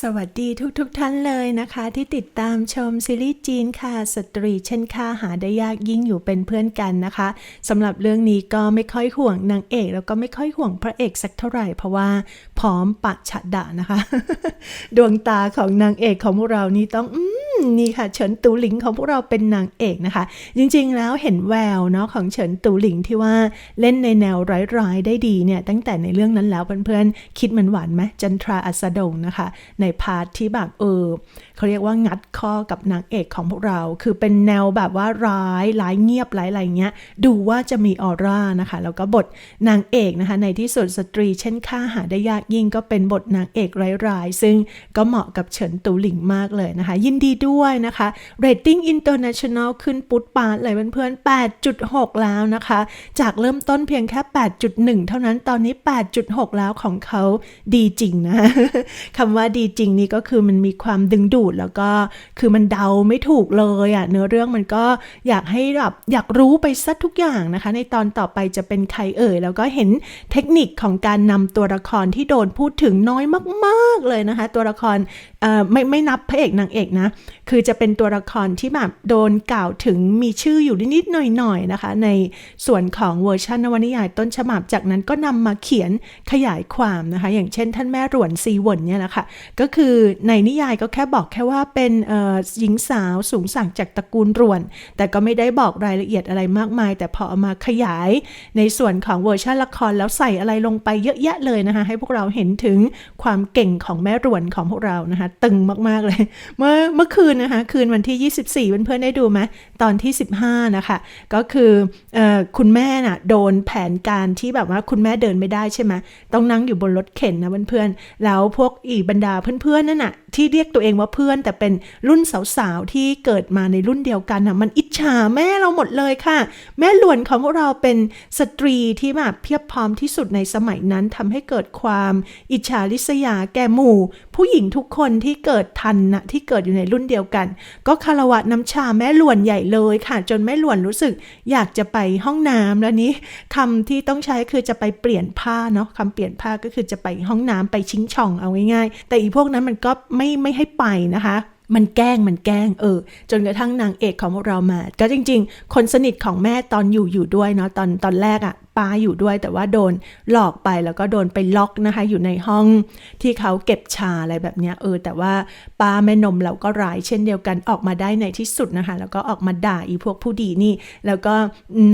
สวัสดีทุกๆทท่านเลยนะคะ ที่ติดตามชมซีรีส์จีนค่ะ สตรีเช่นค่าหาได้ยากยิ่งอยู่เป็นเพื่อนกันนะคะสำหรับเรื่องนี้ก็ไม่ค่อยห่วงนางเอก แล้วก็ไม่ค่อยห่วงพระเอกสักเท่าไหร่ เพราะว่าพร้อมปะฉะดะนะคะ ดวงตาของนางเอกของพวกเรานี่ต้องอืม นี่ค่ะเฉินตูหลิงของพวกเราเป็นนางเอกนะคะ จริงๆแล้วเห็นแววเนาะของเฉินตูหลิงที่ว่าเล่นในแนวร้ายๆได้ดีเนี่ยตั้งแต่ในเรื่องนั้นแล้วเพื่อนๆคิดมันหวานไหมจันทราอัสดงนะคะ ในพาร์ทที่แบบเออเขาเรียกว่างัดข้อกับนางเอกของพวกเรา คือเป็นแนวแบบว่าร้ายร้ายเงียบร้ายอะไรเงี้ย ดูว่าจะมีออร่านะคะ แล้วก็บทนางเอกนะคะในที่สุดสตรีเช่นค่าหาได้ยากยิ่งก็เป็นบทนางเอกร้ายๆ ซึ่งก็เหมาะกับเฉินตูหลิงมากเลยนะคะ ยินดีด้วยนะคะเรตติ้งอินเตอร์เนชั่นแนลขึ้นปุ๊ดปาดเลยเพื่อนๆ8.6 แล้วนะคะ จากเริ่มต้นเพียงแค่ 8.1 เท่านั้นตอนนี้ 8.6 แล้วของเขาดีจริงนะคำว่าดีจริงนี่ก็คือมันมีความดึงดูดแล้วก็คือมันเดาไม่ถูกเลยอะ่ะเนื้อเรื่องมันก็อยากให้แบบอยากรู้ไปซะทุกอย่างนะคะ ในตอนต่อไปจะเป็นใครเอ่ย แล้วก็เห็นเทคนิคของการนำตัวละครที่โดนพูดถึงน้อยมากๆเลยนะคะ ตัวละครไม่ไม่นับพระเอกนางเอกนะ คือจะเป็นตัวละครที่แบบโดนกล่าวถึงมีชื่ออยู่นิดๆหน่อยๆนะคะ ในส่วนของเวอร์ชันนวนิยายต้นฉบับจากนั้นก็นำมาเขียนขยายความนะคะ อย่างเช่นท่านแม่หลวนซีวนเนี่ยนะคะก็คือในนิยายก็แค่บอกแค่ว่าเป็นหญิงสาวสูงสั่งจากตระกูลรวน แต่ก็ไม่ได้บอกรายละเอียดอะไรมากมาย แต่พอเอามาขยายในส่วนของเวอร์ชันละครแล้วใส่อะไรลงไปเยอะแยะเลยนะคะ ให้พวกเราเห็นถึงความเก่งของแม่รวนของพวกเรานะคะ ตึงมากๆเลย เมื่อเมื่อคืนนะคะ คืนวันที่ 24เพื่อนๆได้ดูไหมตอนที่ 15 นะคะ ก็คืออคุณแม่น่ะโดนแผนการที่แบบว่าคุณแม่เดินไม่ได้ใช่ไหมต้องนั่งอยู่บนรถเข็นนะเพื่อนๆแล้วพวกอีบรรดาเพื่อนๆนั่นน่ะที่เรียกตัวเองว่าเพื่อนแต่เป็นรุ่นสาวๆที่เกิดมาในรุ่นเดียวกันนะมันอิจฉาแม่เราหมดเลยค่ะ แม่หลวนของพวกเราเป็นสตรีที่แบบเพียบพร้อมที่สุดในสมัยนั้นทำให้เกิดความอิจฉาริษยาแก่หมู่ ผู้หญิงทุกคนที่เกิดทันนะที่เกิดอยู่ในรุ่นเดียวกัน ก็คารวะน้ำชาแม่หลวนใหญ่เลยค่ะ จนแม่หลวนรู้สึกอยากจะไปห้องน้ำแล้วนี้คำที่ต้องใช้คือจะไปเปลี่ยนผ้าเนาะคำเปลี่ยนผ้าก็คือจะไปห้องน้ำไปชิงช่องเอาง่ายๆแต่อีพวกนั้นมันก็ไม่ไม่ให้ไปนะคะ มันแกล้งมันแกล้งเออ จนกระทั่งนางเอกของพวกเรามาก็จริง ๆ คนสนิทของแม่ตอนอยู่อยู่ด้วยเนาะตอนตอนแรกอะ่ะ ป้าอยู่ด้วย แต่ว่าโดนหลอกไปแล้วก็โดนไปล็อกนะคะ อยู่ในห้องที่เขาเก็บชาอะไรแบบเนี้ยเออ แต่ว่าป้าแม่นมเราก็ร้ายเช่นเดียวกันออกมาได้ในที่สุดนะคะ แล้วก็ออกมาด่าอีพวกผู้ดีนี่ แล้วก็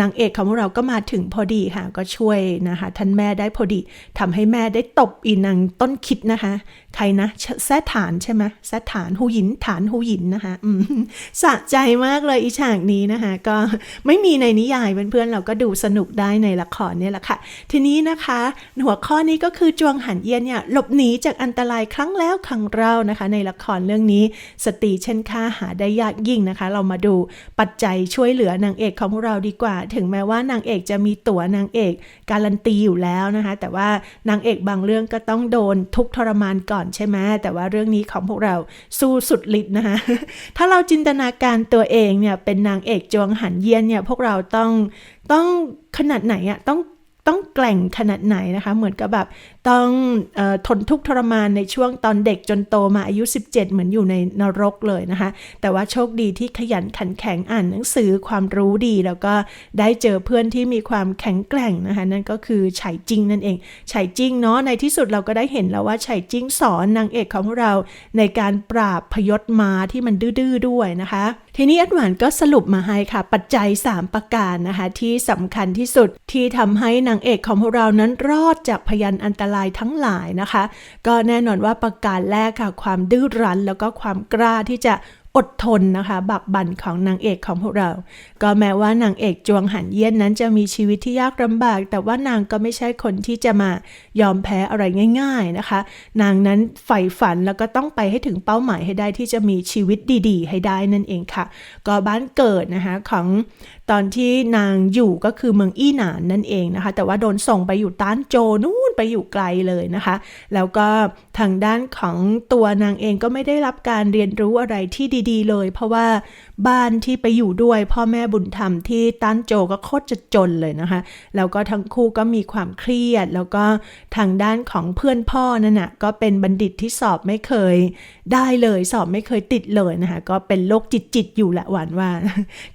นางเอกของพวกเราก็มาถึงพอดีค่ะ ก็ช่วยนะคะ ท่านแม่ได้พอดีทำให้แม่ได้ตบอีนางต้นคิดนะคะ ใครนะแซฐานใช่ไหมแซฐานหูหยินฐานหูหยินนะคะอืมสะใจมากเลยอีฉากนี้นะคะ ก็ไม่มีในนิยายเพื่อนๆเราก็ดูสนุกได้ในละครเนี่ยแหละค่ะ ทีนี้นะคะ หัวข้อนี้ก็คือจวงหันเยียนเนี่ยหลบหนีจากอันตรายครั้งแล้วครั้งเล่านะคะ ในละครเรื่องนี้สตรีเช่นค่าหาได้ยากยิ่งนะคะ เรามาดูปัจจัยช่วยเหลือนางเอกของเราดีกว่า ถึงแม้ว่านางเอกจะมีตั๋วนางเอกการันตีอยู่แล้วนะคะ แต่ว่านางเอกบางเรื่องก็ต้องโดนทุกทรมานก่อนใช่ไหมแต่ว่าเรื่องนี้ของพวกเราสู้สุดฤทธิ์นะคะ ถ้าเราจินตนาการตัวเองเนี่ยเป็นนางเอกจวงหันเยียนเนี่ยพวกเราต้อง ต้องขนาดไหนอะต้องต้องแกล่งขนาดไหนนะคะ เหมือนกับแบบ ต้องอทนทุกข์ทรมานในช่วงตอนเด็กจนโตมาอายุ 17 เหมือนอยู่ในนรกเลยนะคะ แต่ว่าโชคดีที่ขยันขันแข็งอ่านหนังสือความรู้ดี แล้วก็ได้เจอเพื่อนที่มีความแข็งแกร่งนะคะ นั่นก็คือไฉจิงนั่นเองไฉจิงเนาะในที่สุดเราก็ได้เห็นแล้วว่าไฉจิงสอนนางเอกของเราในการปราบพยศมาที่มันดื้อๆด้วยนะคะ ทีนี้อัดหวานก็สรุปมาให้ค่ะ ปัจจัย 3 ประการนะคะ ที่สำคัญที่สุดที่ทำให้นางเอกของพวกเรานั้นรอดจากพยันอันตรายทั้งหลายนะคะ ก็แน่นอนว่าประการแรกค่ะ ความดื้อรั้นแล้วก็ความกล้าที่จะ อดทนนะคะ บักบั่นของนางเอกของพวกเรา ก็แม้ว่านางเอกจวงหันเยี่ยนนั้นจะมีชีวิตที่ยากลำบาก แต่ว่านางก็ไม่ใช่คนที่จะมายอมแพ้อะไรง่าย ๆนะคะ นางนั้นใฝ่ฝันแล้วก็ต้องไปให้ถึงเป้าหมายให้ได้ที่จะมีชีวิตดี ๆ ให้ได้นั่นเองค่ะ ก็บ้านเกิดนะคะของตอนที่นางอยู่ก็คือเมืองอี้หนานนั่นเองนะคะ แต่ว่าโดนส่งไปอยู่ต้านโจนู่นไปอยู่ไกลเลยนะคะ แล้วก็ทางด้านของตัวนางเองก็ไม่ได้รับการเรียนรู้อะไรที่ดีๆเลย เพราะว่าบ้านที่ไปอยู่ด้วยพ่อแม่บุญธรรมที่ต้านโจก็โคตรจะจนเลยนะคะแล้วก็ทั้งคู่ก็มีความเครียด แล้วก็ทางด้านของเพื่อนพ่อนั่นนะก็เป็นบัณฑิตที่สอบไม่เคย ได้เลยสอบไม่เคยติดเลยนะคะก็เป็นโรคจิตจิตๆอยู่แหละหวานว่า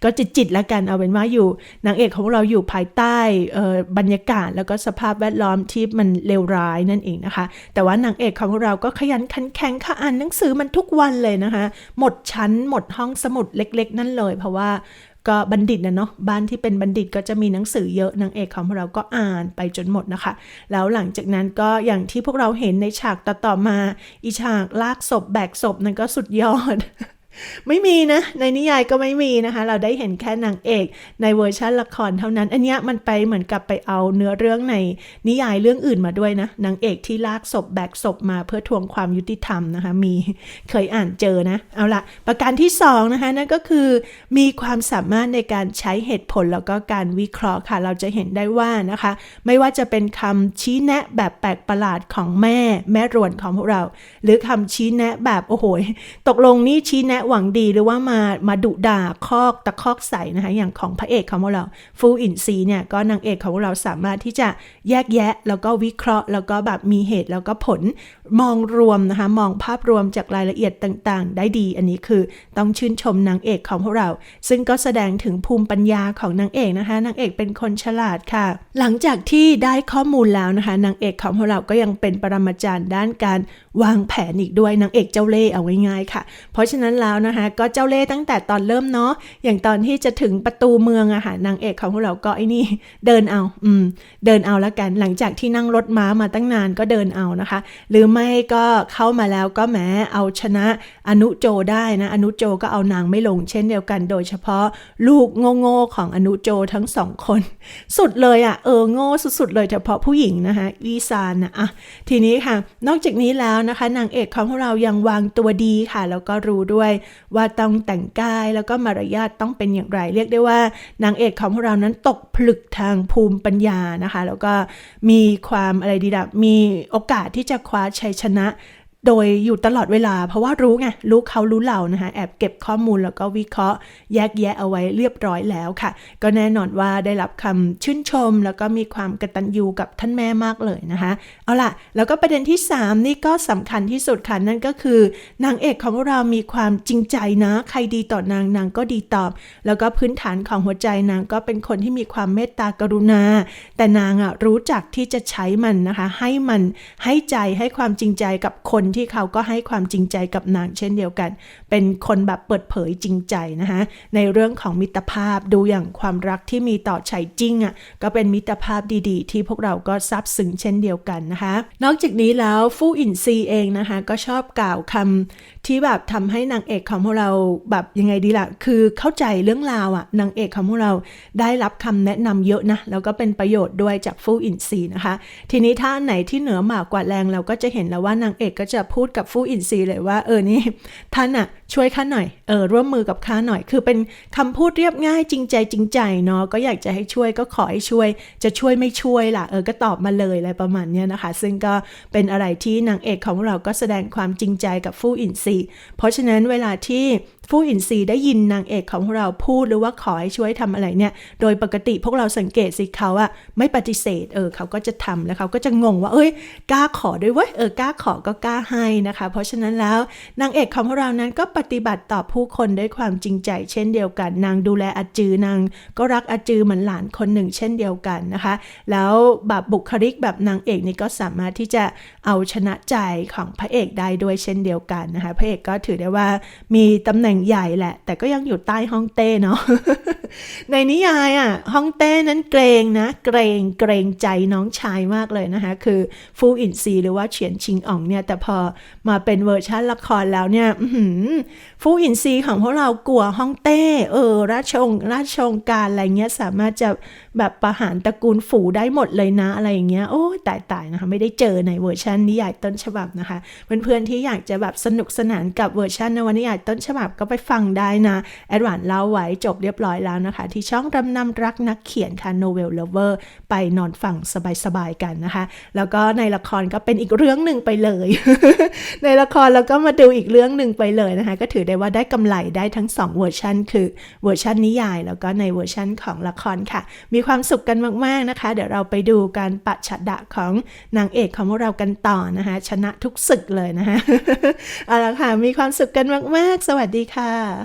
ก็จิตจิตล้วกันเอาเป็นว่าอยู่นางเอกของเราอยู่ภายใต้เอ่อบรรยากาศแล้วก็สภาพแวดล้อมที่มันเลวร้ายนั่นเองนะคะ แต่ว่านางเอกของเราก็ขยันขันแข็งค่ะอ่านหนังสือมันทุกวันเลยนะคะ หมดชั้นหมดห้องสมุดเล็ก ๆ นั่นเลย เพราะว่าก็บัณฑิตนะเนาะบ้านที่เป็นบัณฑิตก็จะมีหนังสือเยอะนางเอกของเราก็อ่านไปจนหมดนะคะ แล้วหลังจากนั้นก็อย่างที่พวกเราเห็นในฉากต่อๆมา อีฉากลากศพแบกศพนั่นก็สุดยอด ไม่มีนะ ในนิยายก็ไม่มีนะคะ เราได้เห็นแค่นางเอกในเวอร์ชันละครเท่านั้น อันนี้มันไปเหมือนกับไปเอาเนื้อเรื่องในนิยายเรื่องอื่นมาด้วยนะนางเอกที่ลากศพแบกศพมาเพื่อทวงความยุติธรรมนะคะ มีเคยอ่านเจอนะ เอาละประการที่สองนะคะนั่นก็คือมีความสามารถในการใช้เหตุผลแล้วก็การวิเคราะห์ค่ะ เราจะเห็นได้ว่านะคะ ไม่ว่าจะเป็นคำชี้แนะแบบแปลกประหลาดของแม่แม่รวนของพวกเรา หรือคำชี้แนะแบบโอ้โหตกลงนี่ชี้แนะหวังดีหรือว่ามามาดุด่าคอกตะคอกใส่นะคะอย่างของพระเอกของพวกเราฟูอินซีเนี่ยก็นางเอกของพวกเราสามารถที่จะแยกแยะ แล้วก็วิเคราะห์ แล้วก็แบบมีเหตุแล้วก็ผลมองรวมนะคะมองภาพรวมจากรายละเอียดต่างๆ ได้ดี อันนี้คือต้องชื่นชมนางเอกของพวกเรา ซึ่งก็แสดงถึงภูมิปัญญาของนางเอกนะคะนางเอกเป็นคนฉลาดค่ะ หลังจากที่ได้ข้อมูลแล้วนะคะนางเอกของพวกเราก็ยังเป็นปรมาจารย์ด้านการ วางแผนอีกด้วยนางเอกเจ้าเล่เอาง่ายๆค่ะ เพราะฉะนั้นแล้วนะคะก็เจ้าเล่ตั้งแต่ตอนเริ่มเนาะอย่างตอนที่จะถึงประตูเมืองอะค่ะนางเอกของเราก็ไอ้นี่เดินเอาอืมเดินเอาแล้วกันหลังจากที่นั่งรถม้ามาตั้งนานก็เดินเอานะคะ หรือไม่ก็เข้ามาแล้วก็แหมเอาชนะอนุโจได้นะอนุโจก็เอานางไม่ลงเช่นเดียวกัน โดยเฉพาะลูกโง่ๆของอนุโจทั้งสองคน สุดเลยอะเออโง่สุดๆเลยเฉพาะผู้หญิงนะคะลีซานนะอะทีนี้ค่ะ นอกจากนี้แล้วนะคะนางเอกของเรายังวางตัวดีค่ะ แล้วก็รู้ด้วยว่าต้องแต่งกายแล้วก็มารยาทต้องเป็นอย่างไร เรียกได้ว่านางเอกของเรานั้นตกผลึกทางภูมิปัญญานะคะ แล้วก็มีความอะไรดีดับมีโอกาสที่จะคว้าชัยชนะ โดยอยู่ตลอดเวลา เพราะว่ารู้ไงรู้เขารู้เรานะคะแอบเก็บข้อมูลแล้วก็วิเคราะห์ แยกแยะเอาไว้เรียบร้อยแล้วค่ะ ก็แน่นอนว่าได้รับคำชื่นชม แล้วก็มีความกตัญญูกับท่านแม่มากเลยนะคะ เอาล่ะ แล้วก็ประเด็นที่ 3 นี่ก็สำคัญที่สุดค่ะนั่นก็คือนางเอกของเรามีความจริงใจนะ ใครดีต่อนางนางก็ดีตอบ แล้วก็พื้นฐานของหัวใจนางก็เป็นคนที่มีความเมตตากรุณา แต่นางอะรู้จักที่จะใช้มันนะคะ ให้มันให้ใจให้ความจริงใจกับคนที่เขาก็ให้ความจริงใจกับนางเช่นเดียวกัน เป็นคนแบบเปิดเผยจริงใจนะคะในเรื่องของมิตรภาพดูอย่างความรักที่มีต่อชัยจิ้งอะก็เป็นมิตรภาพดีๆ ที่พวกเราก็ซาบซึ้งเช่นเดียวกันนะคะ นอกจากนี้แล้วฟู่อินซีเองนะคะก็ชอบกล่าวคำที่แบบทำให้นางเอกของพวกเราแบบยังไงดีล่ะ คือเข้าใจเรื่องราวอะนางเอกของพวกเราได้รับคำแนะนำเยอะนะ แล้วก็เป็นประโยชน์ด้วยจากฟู่อินซีนะคะ ทีนี้ถ้านไหนที่เหนือหมากกว่าแรงเราก็จะเห็นแล้วว่านางเอกก็จะพูดกับฟู่อินซีเลยว่า เออนี่ท่านอะช่วยข้าหน่อย เออร่วมมือกับข้าหน่อย คือเป็นคำพูดเรียบง่ายจริงใจจริงใจเนาะ ก็อยากจะให้ช่วยก็ขอให้ช่วย จะช่วยไม่ช่วยล่ะ เออ ก็ตอบมาเลยอะไรประมาณเนี้ยนะคะ ซึ่งก็เป็นอะไรที่นางเอกของเราก็แสดงความจริงใจกับฟู่อินซี เพราะฉะนั้นเวลาที่ฟู่อินซีได้ยินนางเอกของเราพูดหรือว่าขอให้ช่วยทำอะไรเนี่ย โดยปกติพวกเราสังเกตสิเขาอะไม่ปฏิเสธ เออเขาก็จะทำแล้วเขาก็จะงงว่า เอ้ย กล้าขอด้วยเว้ย เออ กล้าขอก็กล้าให้นะคะ เพราะฉะนั้นแล้วนางเอกของเรานั้นก็ปฏิบัติต่อผู้คนด้วยความจริงใจ เช่นเดียวกัน นางดูแลอาจือนางก็รักอาจือเหมือนหลานคนหนึ่ง เช่นเดียวกันนะคะ แล้วแบบบุคลิกแบบนางเอกนี่ก็สามารถที่จะเอาชนะใจของพระเอกได้ด้วยเช่นเดียวกันนะคะ พระเอกก็ถือได้ว่ามีตำแหน่งใหญ่แหละ แต่ก็ยังอยู่ใต้ห้องเต้เนาะในนิยายอะห้องเต้นั้นเกรงนะ เกรงเกรงใจน้องชายมากเลยนะคะ คือฟูอินซีหรือว่าเฉียนชิงอ่องเนี่ยแต่พอมาเป็นเวอร์ชันละครแล้วเนี่ยอืฟูอินซีของพวกเรากลัวห้องเต้ เออ ราชองราชองการอะไรเงี้ยสามารถจะแบบประหารตระกูลฝูได้หมดเลยนะอะไรอย่างเงี้ย โอ้ตายตายนะคะ ไม่ได้เจอในเวอร์ชันนิยายต้นฉบับนะคะ เพื่อนๆที่อยากจะแบบสนุกสนานกับเวอร์ชันนวนิยายต้นฉบับก็ไปฟังได้นะ แอดวานเล่าไว้จบเรียบร้อยแล้วนะคะ ที่ช่องรำนำรักนักเขียนค่ะ Novel Lover ไปนอนฟังสบายๆกันนะคะ แล้วก็ในละครก็เป็นอีกเรื่องหนึ่งไปเลย ในละครแล้วก็มาดูอีกเรื่องหนึ่งไปเลยนะคะะก็ถือได้ว่าได้กำไรได้ทั้ง 2 เวอร์ชันคือเวอร์ชันนิยาย แล้วก็ในเวอร์ชันของละครค่ะ มีความสุขกันมาก ๆ นะคะ เดี๋ยวเราไปดูการปะฉะดะของนางเอกของพวกเรากันต่อนะคะ ชนะทุกศึกเลยนะคะเอาละค่ะ มีความสุขกันมาก ๆ สวัสดีค่ะ